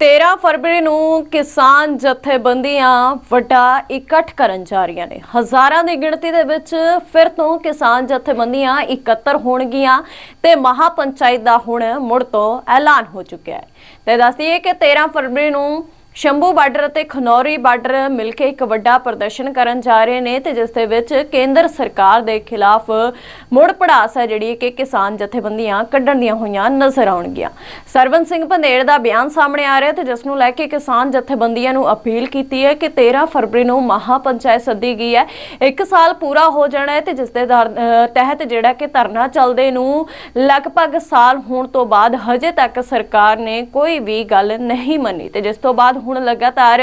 13 ਫਰਵਰੀ ਨੂੰ ਕਿਸਾਨ ਜਥੇਬੰਦੀਆਂ ਵੱਡਾ ਇਕੱਠ ਕਰਨ ਜਾ ਰਹੀਆਂ ਨੇ। ਹਜ਼ਾਰਾਂ ਦੀ ਗਿਣਤੀ ਦੇ ਵਿੱਚ ਫਿਰ ਤੋਂ ਕਿਸਾਨ ਜਥੇਬੰਦੀਆਂ ਇਕੱਤਰ ਹੋਣਗੀਆਂ ਤੇ ਮਹਾ ਪੰਚਾਇਤ ਦਾ ਹੁਣ ਮੁੜ ਤੋਂ ਐਲਾਨ ਹੋ ਚੁੱਕਿਆ ਹੈ। ਤੇ ਦੱਸਦੀਏ ਕਿ 13 ਫਰਵਰੀ ਨੂੰ ਸ਼ੰਭੂ ਬਾਰਡਰ ਅਤੇ ਖਨੌਰੀ ਬਾਰਡਰ ਮਿਲ ਕੇ ਇੱਕ ਵੱਡਾ ਪ੍ਰਦਰਸ਼ਨ ਕਰਨ ਜਾ ਰਹੇ ਨੇ ਤੇ ਜਿਸ ਦੇ ਵਿੱਚ ਕੇਂਦਰ ਸਰਕਾਰ ਦੇ ਖਿਲਾਫ ਮੁੜ ਪੜਾਸ ਹੈ ਜਿਹੜੀ ਕਿ ਕਿਸਾਨ ਜਥੇਬੰਦੀਆਂ ਕੱਢਣ ਦੀਆਂ ਹੋਈਆਂ ਨਜ਼ਰ ਆਉਣਗੀਆਂ। ਸਰਵਨ ਸਿੰਘ ਪੰਧੇੜ ਦਾ ਬਿਆਨ ਸਾਹਮਣੇ ਆ ਰਿਹਾ ਤੇ ਜਿਸ ਨੂੰ ਲੈ ਕੇ ਕਿਸਾਨ ਜਥੇਬੰਦੀਆਂ ਨੂੰ ਅਪੀਲ ਕੀਤੀ ਹੈ ਕਿ 13 ਫਰਵਰੀ ਨੂੰ ਮਹਾ ਪੰਚਾਇਤ ਸੱਦੀ ਗਈ ਹੈ। ਇੱਕ ਸਾਲ ਪੂਰਾ ਹੋ ਜਾਣਾ ਹੈ ਤੇ ਜਿਸ ਦੇ ਦਰ- ਤਹਿਤ ਜਿਹੜਾ ਕਿ ਧਰਨਾ ਚੱਲਦੇ ਨੂੰ ਲਗਭਗ ਸਾਲ ਹੋਣ ਤੋਂ ਬਾਅਦ ਹਜੇ ਤੱਕ ਸਰਕਾਰ ਨੇ ਕੋਈ ਵੀ ਗੱਲ ਨਹੀਂ ਮੰਨੀ ਤੇ ਜਿਸ ਤੋਂ ਬਾਅਦ ਹੁਣ ਲਗਾਤਾਰ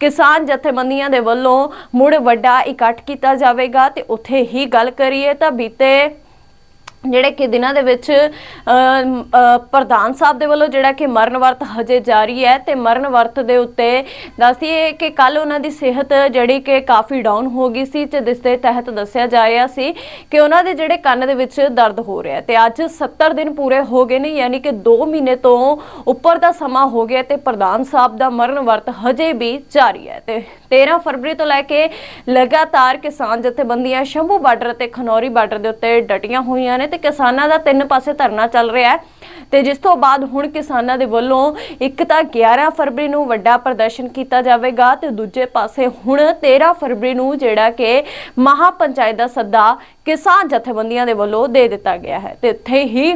ਕਿਸਾਨ ਜਥੇਬੰਦੀਆਂ ਦੇ ਵੱਲੋਂ ਮੁੜ ਵੱਡਾ ਇਕੱਠ ਕੀਤਾ ਜਾਵੇਗਾ ਤੇ ਉੱਥੇ ਹੀ ਗੱਲ ਕਰੀਏ ਤਾਂ ਬੀਤੇ ਜਿਹੜੇ ਕਿ ਦਿਨਾਂ ਦੇ ਵਿੱਚ ਪ੍ਰਧਾਨ ਸਾਹਿਬ ਦੇ ਵੱਲੋਂ ਜਿਹੜਾ ਕਿ ਮਰਨ ਵਰਤ ਹਜੇ ਜਾਰੀ ਹੈ ਤੇ ਮਰਨ ਵਰਤ ਦੇ ਉੱਤੇ ਦੱਸਦੀਏ ਕਿ ਕੱਲ ਉਹਨਾਂ ਦੀ ਸਿਹਤ ਜਿਹੜੀ ਕਿ ਕਾਫੀ ਡਾਊਨ ਹੋ ਗਈ ਸੀ ਤੇ ਜਿਸ ਦੇ ਤਹਿਤ ਦੱਸਿਆ ਜਾ ਰਿਹਾ ਸੀ ਕਿ ਉਹਨਾਂ ਦੇ ਜਿਹੜੇ ਕੰਨ ਦੇ ਵਿੱਚ ਦਰਦ ਹੋ ਰਿਹਾ ਤੇ ਅੱਜ 70 ਦਿਨ ਪੂਰੇ ਹੋ ਗਏ ਨੇ, ਯਾਨੀ ਕਿ 2 ਮਹੀਨੇ ਤੋਂ ਉੱਪਰ ਦਾ ਸਮਾਂ ਹੋ ਗਿਆ ਤੇ ਪ੍ਰਧਾਨ ਸਾਹਿਬ ਦਾ ਮਰਨ ਵਰਤ ਹਜੇ ਵੀ ਜਾਰੀ ਹੈ ਤੇ 13 ਫਰਵਰੀ ਤੋਂ ਲੈ ਕੇ ਲਗਾਤਾਰ ਕਿਸਾਨ ਜਥੇਬੰਦੀਆਂ ਸ਼ੰਭੂ ਬਾਰਡਰ ਅਤੇ ਖਨੌਰੀ ਬਾਰਡਰ ਦੇ ਉੱਤੇ ਡਟੀਆਂ ਹੋਈਆਂ ਨੇ ਤੇ ਕਿਸਾਨਾਂ ਦਾ ਤਿੰਨ ਪਾਸੇ ਧਰਨਾ ਚੱਲ ਰਿਹਾ ਹੈ। ਤੇ ਜਿਸ ਤੋਂ ਬਾਅਦ ਹੁਣ ਕਿਸਾਨਾਂ ਦੇ ਵੱਲੋਂ ਇੱਕ ਤਾਂ 11 ਫਰਵਰੀ ਨੂੰ ਵੱਡਾ ਪ੍ਰਦਰਸ਼ਨ ਕੀਤਾ ਜਾਵੇਗਾ ਤੇ ਦੂਜੇ ਪਾਸੇ ਹੁਣ 13 ਫਰਵਰੀ ਨੂੰ ਜਿਹੜਾ ਕਿ ਮਹਾ ਪੰਚਾਇਤ ਦਾ ਸੱਦਾ ਕਿਸਾਨ ਜਥੇਬੰਦੀਆਂ ਦੇ ਵੱਲੋਂ ਦੇ ਦਿੱਤਾ ਗਿਆ ਹੈ। ਤੇ ਇੱਥੇ ਹੀ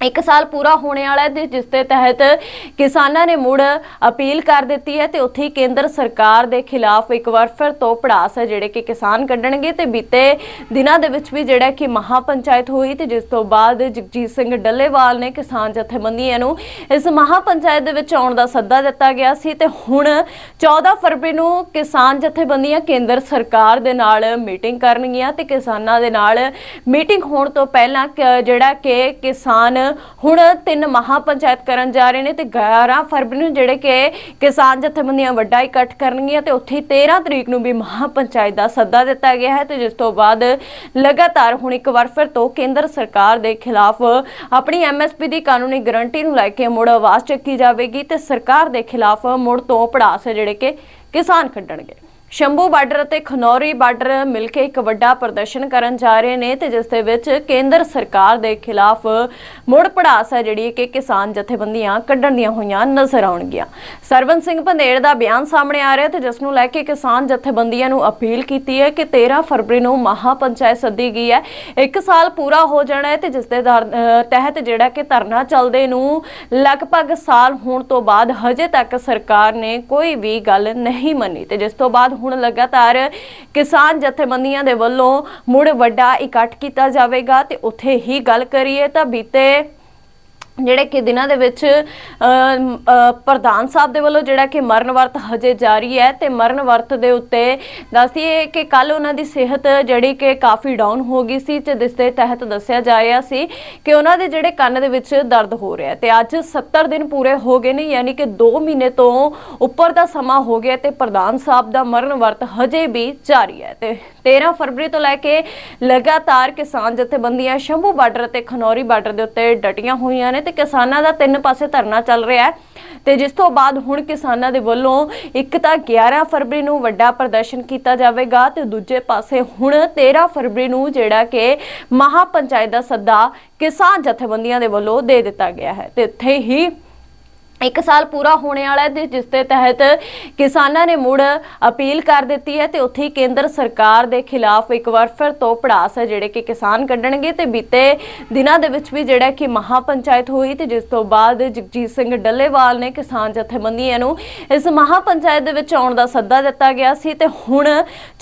ਇੱਕ ਸਾਲ ਪੂਰਾ ਹੋਣੇ ਵਾਲਾ ਹੈ ਜਿਸ ਦੇ ਤਹਿਤ ਕਿਸਾਨਾਂ ਨੇ ਮੁੜ ਅਪੀਲ ਕਰ ਦਿੱਤੀ ਹੈ ਤੇ ਉੱਥੇ ਹੀ ਕੇਂਦਰ ਸਰਕਾਰ ਦੇ ਖਿਲਾਫ ਇੱਕ ਵਾਰ ਫਿਰ ਤੋਂ ਪੜਾਸ ਹੈ ਜਿਹੜੇ ਕਿ ਕਿਸਾਨ ਕੱਢਣਗੇ ਤੇ ਬੀਤੇ ਦਿਨਾਂ ਦੇ ਵਿੱਚ ਵੀ ਜਿਹੜਾ ਕਿ ਮਹਾ ਪੰਚਾਇਤ ਹੋਈ ਤੇ ਜਿਸ ਤੋਂ ਬਾਅਦ ਜਗਜੀਤ ਸਿੰਘ ਡੱਲੇਵਾਲ ਨੇ ਕਿਸਾਨ ਜਥੇਬੰਦੀਆਂ ਨੂੰ ਇਸ ਮਹਾ ਪੰਚਾਇਤ ਦੇ ਵਿੱਚ ਆਉਣ ਦਾ ਸੱਦਾ ਦਿੱਤਾ ਗਿਆ ਸੀ ਤੇ ਹੁਣ 14 ਫਰਵਰੀ ਨੂੰ ਕਿਸਾਨ ਜਥੇਬੰਦੀਆਂ ਕੇਂਦਰ ਸਰਕਾਰ ਦੇ ਨਾਲ ਮੀਟਿੰਗ ਕਰਨਗੀਆਂ ਤੇ ਕਿਸਾਨਾਂ ਦੇ ਨਾਲ ਮੀਟਿੰਗ ਹੋਣ ਤੋਂ ਪਹਿਲਾਂ ਕ- ਜਿਹੜਾ ਕਿ ਕਿਸਾਨ ਹੁਣ ਤਿੰਨ ਮਹਾ ਪੰਚਾਇਤ ਕਰਨ ਜਾ ਰਹੇ ਨੇ ਤੇ 11 ਫਰਵਰੀ ਨੂੰ ਜਿਹੜੇ ਕਿ ਕਿਸਾਨ ਜਥੇਬੰਦੀਆਂ ਵੱਡਾ ਇਕੱਠ ਕਰਨਗੀਆਂ ਤੇ ਉੱਥੇ ਹੀ 13 ਤਰੀਕ ਨੂੰ ਵੀ ਮਹਾ ਪੰਚਾਇਤ ਦਾ ਸੱਦਾ ਦਿੱਤਾ ਗਿਆ ਹੈ ਤੇ ਜਿਸ ਤੋਂ ਬਾਅਦ ਲਗਾਤਾਰ ਹੁਣ ਇੱਕ ਵਾਰ ਫਿਰ ਤੋਂ ਕੇਂਦਰ ਸਰਕਾਰ ਦੇ ਖਿਲਾਫ ਆਪਣੀ ਐਮਐਸਪੀ ਦੀ ਕਾਨੂੰਨੀ ਗਰੰਟੀ ਨੂੰ ਲੈ ਕੇ ਮੁੜ ਆਵਾਜ਼ ਚੱਕੀ ਜਾਵੇਗੀ ਤੇ ਸਰਕਾਰ ਦੇ ਖਿਲਾਫ ਮੁੜ ਤੋਂ ਪੜਾਸ ਜਿਹੜੇ ਕਿ ਕਿਸਾਨ ਕੱਢਣਗੇ ਸ਼ੰਭੂ ਬਾਰਡਰ ਅਤੇ ਖਨੌਰੀ ਬਾਰਡਰ ਮਿਲ ਕੇ ਇੱਕ ਵੱਡਾ ਪ੍ਰਦਰਸ਼ਨ ਕਰਨ ਜਾ ਰਹੇ ਨੇ ਤੇ ਜਿਸ ਦੇ ਵਿੱਚ ਕੇਂਦਰ ਸਰਕਾਰ ਦੇ ਖਿਲਾਫ ਮੁੜ ਪੜਾਸ ਹੈ ਜਿਹੜੀ ਕਿ ਕਿਸਾਨ ਜਥੇਬੰਦੀਆਂ ਕੱਢਣ ਦੀਆਂ ਹੋਈਆਂ ਨਜ਼ਰ ਆਉਣਗੀਆਂ। ਸਰਵਨ ਸਿੰਘ ਪੰਧੇੜ ਦਾ ਬਿਆਨ ਸਾਹਮਣੇ ਆ ਰਿਹਾ ਤੇ ਜਿਸ ਨੂੰ ਲੈ ਕੇ ਕਿਸਾਨ ਜਥੇਬੰਦੀਆਂ ਨੂੰ ਅਪੀਲ ਕੀਤੀ ਹੈ ਕਿ 13 ਫਰਵਰੀ ਨੂੰ ਮਹਾ ਪੰਚਾਇਤ ਸੱਦੀ ਗਈ ਹੈ। ਇੱਕ ਸਾਲ ਪੂਰਾ ਹੋ ਜਾਣਾ ਹੈ ਤੇ ਜਿਸ ਦੇ ਦਰ- ਤਹਿਤ ਜਿਹੜਾ ਕਿ ਧਰਨਾ ਚੱਲਦੇ ਨੂੰ ਲਗਭਗ ਸਾਲ ਹੋਣ ਤੋਂ ਬਾਅਦ ਹਜੇ ਤੱਕ ਸਰਕਾਰ ਨੇ ਕੋਈ ਵੀ ਗੱਲ ਨਹੀਂ ਮੰਨੀ ਤੇ ਜਿਸ ਤੋਂ ਬਾਅਦ ਹੁਣ ਲਗਾਤਾਰ ਕਿਸਾਨ ਜਥੇਬੰਦੀਆਂ ਦੇ ਵੱਲੋਂ ਮੁੜ ਵੱਡਾ ਇਕੱਠ ਕੀਤਾ ਜਾਵੇਗਾ ਤੇ ਉੱਥੇ ਹੀ ਗੱਲ ਕਰੀਏ ਤਾਂ ਬੀਤੇ ਜਿਹੜੇ ਕਿ ਦਿਨਾਂ ਦੇ ਵਿੱਚ ਪ੍ਰਧਾਨ ਸਾਹਿਬ ਦੇ ਵੱਲੋਂ ਜਿਹੜਾ ਕਿ ਮਰਨ ਵਰਤ ਹਜੇ ਜਾਰੀ ਹੈ ਤੇ ਮਰਨ ਵਰਤ ਦੇ ਉੱਤੇ ਦੱਸਦੀਏ ਕਿ ਕੱਲ ਉਹਨਾਂ ਦੀ ਸਿਹਤ ਜਿਹੜੀ ਕਿ ਕਾਫੀ ਡਾਊਨ ਹੋ ਗਈ ਸੀ ਤੇ ਜਿਸ ਦੇ ਤਹਿਤ ਦੱਸਿਆ ਜਾ ਰਿਹਾ ਸੀ ਕਿ ਉਹਨਾਂ ਦੇ ਜਿਹੜੇ ਕੰਨ ਦੇ ਵਿੱਚ ਦਰਦ ਹੋ ਰਿਹਾ ਤੇ ਅੱਜ 70 ਦਿਨ ਪੂਰੇ ਹੋ ਗਏ ਨੇ, ਯਾਨੀ ਕਿ 2 ਮਹੀਨੇ ਤੋਂ ਉੱਪਰ ਦਾ ਸਮਾਂ ਹੋ ਗਿਆ ਤੇ ਪ੍ਰਧਾਨ ਸਾਹਿਬ ਦਾ ਮਰਨ ਵਰਤ ਹਜੇ ਵੀ ਜਾਰੀ ਹੈ ਤੇ 13 ਫਰਵਰੀ ਤੋਂ ਲੈ ਕੇ ਲਗਾਤਾਰ ਕਿਸਾਨ ਜਥੇਬੰਦੀਆਂ ਸ਼ੰਭੂ ਬਾਰਡਰ ਅਤੇ ਖਨੌਰੀ ਬਾਰਡਰ ਦੇ ਉੱਤੇ ਡਟੀਆਂ ਹੋਈਆਂ ਨੇ ਤੇ ਕਿਸਾਨਾਂ ਦਾ ਤਿੰਨ ਪਾਸੇ ਧਰਨਾ ਚੱਲ ਰਿਹਾ ਹੈ। ਤੇ ਜਿਸ ਤੋਂ ਬਾਅਦ ਹੁਣ ਕਿਸਾਨਾਂ ਦੇ ਵੱਲੋਂ ਇੱਕ ਤਾਂ 11 ਫਰਵਰੀ ਨੂੰ ਵੱਡਾ ਪ੍ਰਦਰਸ਼ਨ ਕੀਤਾ ਜਾਵੇਗਾ ਤੇ ਦੂਜੇ ਪਾਸੇ ਹੁਣ 13 ਫਰਵਰੀ ਨੂੰ ਜਿਹੜਾ ਕਿ ਮਹਾ ਪੰਚਾਇਤ ਦਾ ਸੱਦਾ ਕਿਸਾਨ ਜਥੇਬੰਦੀਆਂ ਦੇ ਵੱਲੋਂ ਦੇ ਦਿੱਤਾ ਗਿਆ ਹੈ। ਤੇ ਇੱਥੇ ਹੀ ਇੱਕ ਸਾਲ ਪੂਰਾ ਹੋਣੇ ਵਾਲਾ ਹੈ ਜਿਸ ਦੇ ਤਹਿਤ ਕਿਸਾਨਾਂ ਨੇ ਮੁੜ ਅਪੀਲ ਕਰ ਦਿੱਤੀ ਹੈ ਤੇ ਉੱਥੇ ਹੀ ਕੇਂਦਰ ਸਰਕਾਰ ਦੇ ਖਿਲਾਫ ਇੱਕ ਵਾਰ ਫਿਰ ਤੋਂ ਪੜਾਸ ਹੈ ਜਿਹੜੇ ਕਿ ਕਿਸਾਨ ਕੱਢਣਗੇ ਤੇ ਬੀਤੇ ਦਿਨਾਂ ਦੇ ਵਿੱਚ ਵੀ ਜਿਹੜਾ ਕਿ ਮਹਾ ਪੰਚਾਇਤ ਹੋਈ ਤੇ ਜਿਸ ਤੋਂ ਬਾਅਦ ਜਗਜੀਤ ਸਿੰਘ ਡੱਲੇਵਾਲ ਨੇ ਕਿਸਾਨ ਜਥੇਬੰਦੀਆਂ ਨੂੰ ਇਸ ਮਹਾ ਪੰਚਾਇਤ ਦੇ ਵਿੱਚ ਆਉਣ ਦਾ ਸੱਦਾ ਦਿੱਤਾ ਗਿਆ ਸੀ ਤੇ ਹੁਣ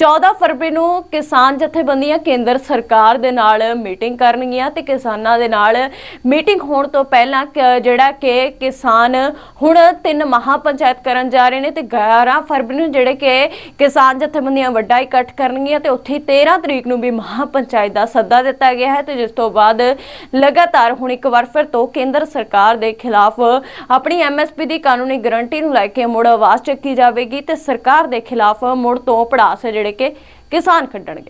14 ਫਰਵਰੀ ਨੂੰ ਕਿਸਾਨ ਜਥੇਬੰਦੀਆਂ ਕੇਂਦਰ ਸਰਕਾਰ ਦੇ ਨਾਲ ਮੀਟਿੰਗ ਕਰਨਗੀਆਂ ਤੇ ਕਿਸਾਨਾਂ ਦੇ ਨਾਲ ਮੀਟਿੰਗ ਹੋਣ ਤੋਂ ਪਹਿਲਾਂ ਕ- ਜਿਹੜਾ ਕਿ ਕਿਸਾਨ ਹੁਣ ਤਿੰਨ ਮਹਾ ਪੰਚਾਇਤ ਕਰਨ ਜਾ ਰਹੇ ਨੇ ਤੇ 11 ਫਰਵਰੀ ਨੂੰ ਜਿਹੜੇ ਕਿ ਕਿਸਾਨ ਜਥੇਬੰਦੀਆਂ ਵੱਡਾ ਇਕੱਠ ਕਰਨਗੀਆਂ ਤੇ ਉੱਥੇ ਹੀ 13 ਤਰੀਕ ਨੂੰ ਵੀ ਮਹਾ ਪੰਚਾਇਤ ਦਾ ਸੱਦਾ ਦਿੱਤਾ ਗਿਆ ਹੈ ਤੇ ਜਿਸ ਤੋਂ ਬਾਅਦ ਲਗਾਤਾਰ ਹੁਣ ਇੱਕ ਵਾਰ ਫਿਰ ਤੋਂ ਕੇਂਦਰ ਸਰਕਾਰ ਦੇ ਖਿਲਾਫ ਆਪਣੀ ਐਮਐਸਪੀ ਦੀ ਕਾਨੂੰਨੀ ਗਰੰਟੀ ਨੂੰ ਲੈ ਕੇ ਮੁੜ ਆਵਾਜ਼ ਚੱਕੀ ਜਾਵੇਗੀ ਤੇ ਸਰਕਾਰ ਦੇ ਖਿਲਾਫ ਮੁੜ ਤੋਂ ਪੜਾਸ ਜਿਹੜੇ ਕਿ ਕਿਸਾਨ ਕੱਢਣਗੇ